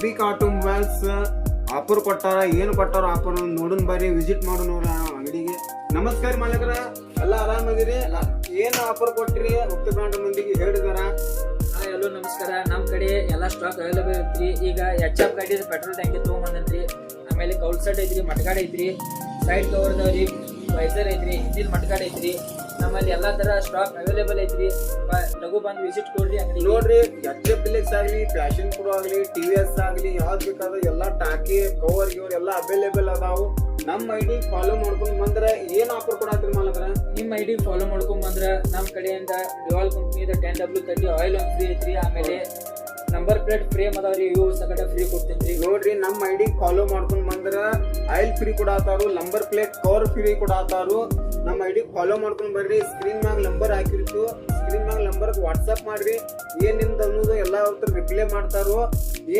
Ambika automobiles offer ಕೊಟ್ಟಾರ, ಏನು ಕೊಟ್ಟಾರ ಆಫರ್ ನೋಡನ್ ಬರ್ರಿ, ವಿಸಿಟ್ ಮಾಡೋಣ ಅಂಗಡಿಗೆ. ನಮಸ್ಕಾರ ಮಾಲಕರ, ಎಲ್ಲ ಆರಾಮದಿರಿ? ಏನ್ ಆಫರ್ ಕೊಟ್ಟಿರಿ ಉತ್ತರ ಬ್ರಾಂಡ್ ಮಂದಿಗೆ ಹೇಳಿದಾರ. ಎಲ್ಲರೂ ನಮಸ್ಕಾರ. ನಮ್ಮ ಕಡೆ ಎಲ್ಲ ಸ್ಟಾಕ್ ಅವೈಲೇಬಲ್ ಐತ್ರಿ. ಈಗ ಎಚ್ ಎಫ್ ಗಾಡಿ ಪೆಟ್ರೋಲ್ ಟ್ಯಾಂಕಿ ತೊಗೊಂಬಂದ್ರಿ ಆಮೇಲೆ ಕೌಲ್ ಸೆಟ್ ಐತ್ರಿ ಮಟ್ಗಾಡ್ ಐತ್ರಿ. ಸೈಡ್ ಕವರ್ ಅದಾವ್ರಿ ವೈಸರ್ ಐತ್ರಿ ಹಿಂದಿನ ಮಟ್ಗಾಡ್ ಐತ್ರಿ. ನಮ್ಮಲ್ಲಿ ಎಲ್ಲಾ ತರ ಸ್ಟಾಕ್ ಅವೈಲೇಬಲ್ ಐತ್ರಿ. ಲಘು ಬಂದು ವಿಸಿಟ್ ಕೊಡ್ರಿ ಅಂಗಡಿ ನೋಡ್ರಿ ಎಚ್ ಎಫ್ ಡಿಲೆಕ್ಸ್ ಆಗ್ಲಿ ಫ್ಯಾಷನ್ ಪ್ರೋ ಆಗ್ಲಿ ಟಿ ವಿ ಎಸ್ ಆಗ್ಲಿ ಯಾವ್ದು ಬೇಕಾದ ಎಲ್ಲಾ ಟಾಕಿ ಕವರ್ ಗಿವರ್ ಎಲ್ಲಾ ಅವೈಲೇಬಲ್ ಅದಾವು. ನಮ್ಮ ಐಡಿ ಫಾಲೋ ಮಾಡ್ಕೊಂಡ್ ಬಂದ್ರ ಏನ್ ಆಫರ್ ಕೊಡತ್ರಿ ಮಾಲಕ್ರ? ನಿಮ್ಮ ಐಡಿ ಫಾಲೋ ಮಾಡ್ಕೊಂಡ್ ಬಂದ್ರ ನಮ್ಮ ಕಡೆಯಿಂದ ಡಿವಾಲ್ ಕಂಪ್ನಿದ ಟೆನ್ ಡಬ್ಲ್ಯೂ ತರ್ಟಿ ಆಯಿಲ್ ಒಂದು ಫ್ರೀ ಐತ್ರಿ. ಆಮೇಲೆ ನಂಬರ್ ಪ್ಲೇಟ್ ಫ್ರೀ ಅದಾವ್ರಿ, ಇವು ಸಕಟ ಫ್ರೀ ಕೊಡ್ತೀನಿ. ನೋಡ್ರಿ, ನಮ್ಮ ಐಡಿ ಫಾಲೋ ಮಾಡ್ಕೊಂಡ್ ಬಂದ್ರ ಆಯಿಲ್ ಫ್ರೀ ಕೊಡಾತಾರು ನಂಬರ್ ಪ್ಲೇಟ್ ಕವರ್ ಫ್ರೀ ಕೊಡಾತಾರು ನಮ್ಮ ಐಡಿ ಫಾಲೋ ಮಾಡ್ಕೊಂಡ್ ಬರ್ರಿ ಸ್ಕ್ರೀನ್ ಮ್ಯಾಗ ನಂಬರ್ ಹಾಕಿರ್ತು ಸ್ಕ್ರೀನ್ ಮ್ಯಾಗ ನಂಬರ್ ವಾಟ್ಸ್ಆಪ್ ಮಾಡ್ರಿ ಏನಿಂದ ಅನ್ನೋದು ಎಲ್ಲ ರಿಪ್ಲೈ ಮಾಡ್ತಾರೋ